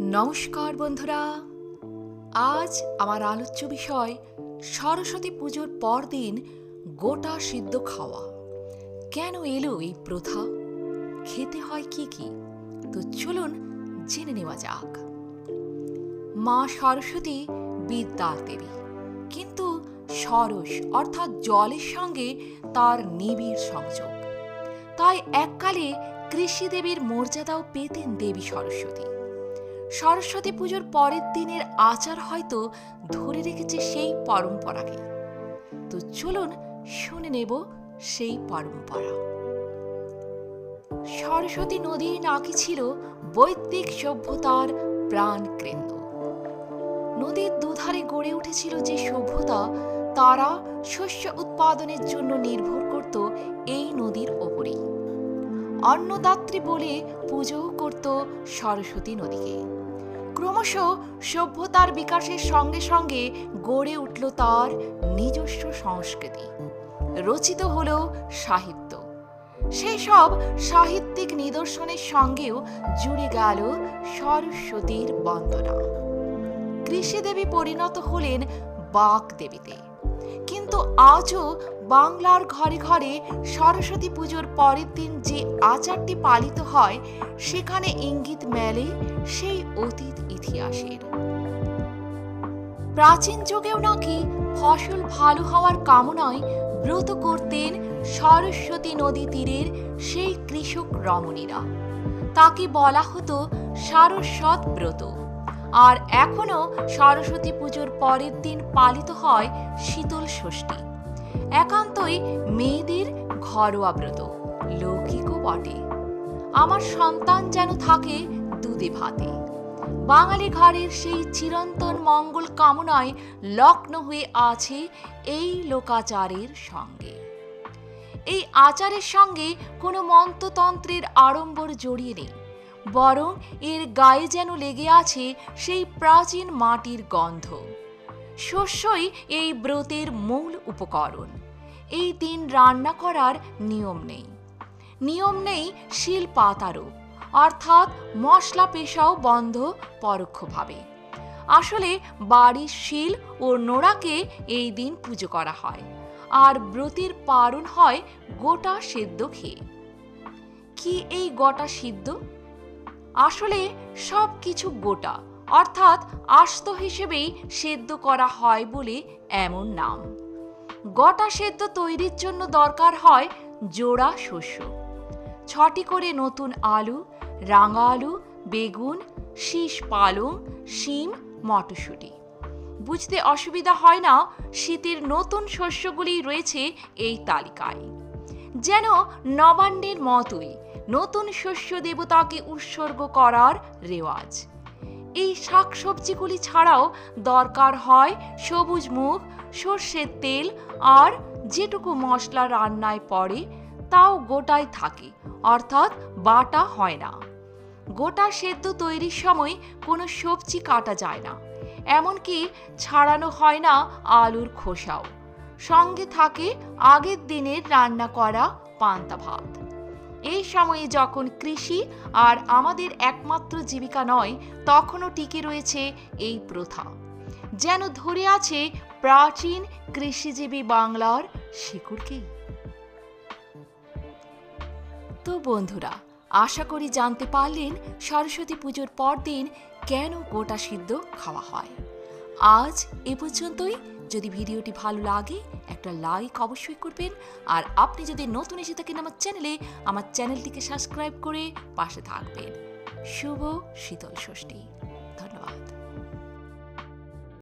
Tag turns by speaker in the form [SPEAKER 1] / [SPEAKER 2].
[SPEAKER 1] নমস্কার বন্ধুরা। আজ আমার আলোচ্য বিষয় সরস্বতী পুজোর পরদিন গোটা সিদ্ধ খাওয়া। কেন এলো এই প্রথা? খেতে হয় কি কি? তো চলুন জেনে নেওয়া যাক। মা সরস্বতী বিদ্যার দেবী। কিন্তু সরস অর্থাৎ জলের সঙ্গে তার নিবিড় সংযোগ। তাই এককালে কৃষি দেবীর মর্যাদাও পেতেন দেবী সরস্বতী। সরস্বতী পুজোর পরের দিনের আচার হয়তো ধরে রেখেছে সেই পরম্পরাকে। তো চলুন শুনে নেব সেই পরম্পরা। সরস্বতী নদী নাকি ছিল বৈদিক সভ্যতার প্রাণ কেন্দ্র। নদীর দুধারে গড়ে উঠেছিল যে সভ্যতা, তারা শস্য উৎপাদনের জন্য নির্ভর করত এই নদীর ওপরেই। অন্নদাত্রী বলে পুজোও করত সরস্বতী নদীকে। ক্রমশ সভ্যতার বিকাশের সঙ্গে সঙ্গে গড়ে উঠল তার নিজস্ব সংস্কৃতি। রচিত হল সাহিত্য। সেই সব সাহিত্যিক নিদর্শনের সঙ্গেও জুড়ে গেল সরস্বতীর বন্দনা। কৃষিদেবী পরিণত হলেন বাক দেবীতে কিন্তু আজও বাংলার ঘরে ঘরে সরস্বতী পুজোর পরের দিন যে আচারটি পালিত হয়, সেখানে ইঙ্গিত মেলে সেই অতীত ইতিহাসের। প্রাচীন যুগেও নাকি ফসল ভালো হওয়ার কামনায় ব্রত করতেন সরস্বতী নদী তীরের সেই কৃষক রমণীরা। তাকে বলা হতো সারস্বত ব্রত। আর এখনও সরস্বতী পুজোর পরের দিন পালিত হয় শীতল ষষ্ঠী। একান্তই মেয়েদের ঘরোয়া ব্রত লৌকিকও বটে। আমার সন্তান যেন থাকে দুধে ভাতে। বাঙালি ঘরের সেই চিরন্তন মঙ্গল কামনায় লগ্ন হয়ে আছে এই লোকাচারের সঙ্গে। এই আচারের সঙ্গে কোনো মন্ত্রতন্ত্রের আড়ম্বর জড়িয়ে নেই। বরং এর গায়ে যেন লেগে আছে সেই প্রাচীন মাটির গন্ধ। শস্যই এই ব্রতের মূল উপকরণ। এই দিন রান্না করার নিয়ম নেই। নিয়ম নেই শিল পাতারও, অর্থাৎ মশলা পেশাও বন্ধ পরোক্ষভাবে। আসলে বাড়ির শিল ও নোড়াকে এই দিন পুজো করা হয়, আর ব্রতের পারণ হয় গোটা সেদ্ধ খেয়ে। কি এই গোটা সিদ্ধ? আসলে সব কিছু গোটা, অর্থাৎ আস্ত হিসেবেই সেদ্ধ করা হয় বলে এমন নাম। গোটা সেদ্ধ তৈরির জন্য দরকার হয় জোড়া শস্য। ছটি করে নতুন আলু, রাঙা আলু, বেগুন, শীষ পালং, শিম, মটরশুঁটি। বুঝতে অসুবিধা হয় না, শীতের নতুন শস্যগুলি রয়েছে এই তালিকায়। যেন নবান্নের মতোই নতুন শস্য দেবতাকে উৎসর্গ করার রেওয়াজ। এই শাকসবজিগুলি ছাড়াও দরকার হয় সবুজ মুখ সর্ষের তেল আর যেটুকু মশলা রান্নায় পড়ে তাও গোটায় থাকে, অর্থাৎ বাটা হয় না। গোটা সেদ্ধ তৈরির সময় কোনো সবজি কাটা যায় না, এমনকি ছাড়ানো হয় না আলুর খোসাও। সঙ্গে থাকে আগের দিনের রান্না করা পান্তা ভাত। এই সময়ে যখন কৃষি আর আমাদের একমাত্র জীবিকা নয়, তখনও টিকে রয়েছে এই প্রথা। যেন ধরে আছে প্রাচীন কৃষিজীবী বাংলার শিকড়কেই। তো বন্ধুরা, আশা করি জানতে পারলেন সরস্বতী পুজোর পরদিন কেন গোটা সিদ্ধ খাওয়া হয়। আজ এ পর্যন্তই। যদি ভিডিওটি ভালো লাগে, একটা লাইক অবশ্যই করবেন। আর আপনি যদি নতুন এসে থাকেন আমার চ্যানেলে আমার চ্যানেলটিকে সাবস্ক্রাইব করে পাশে থাকবেন। শুভ শীতল ষষ্ঠী।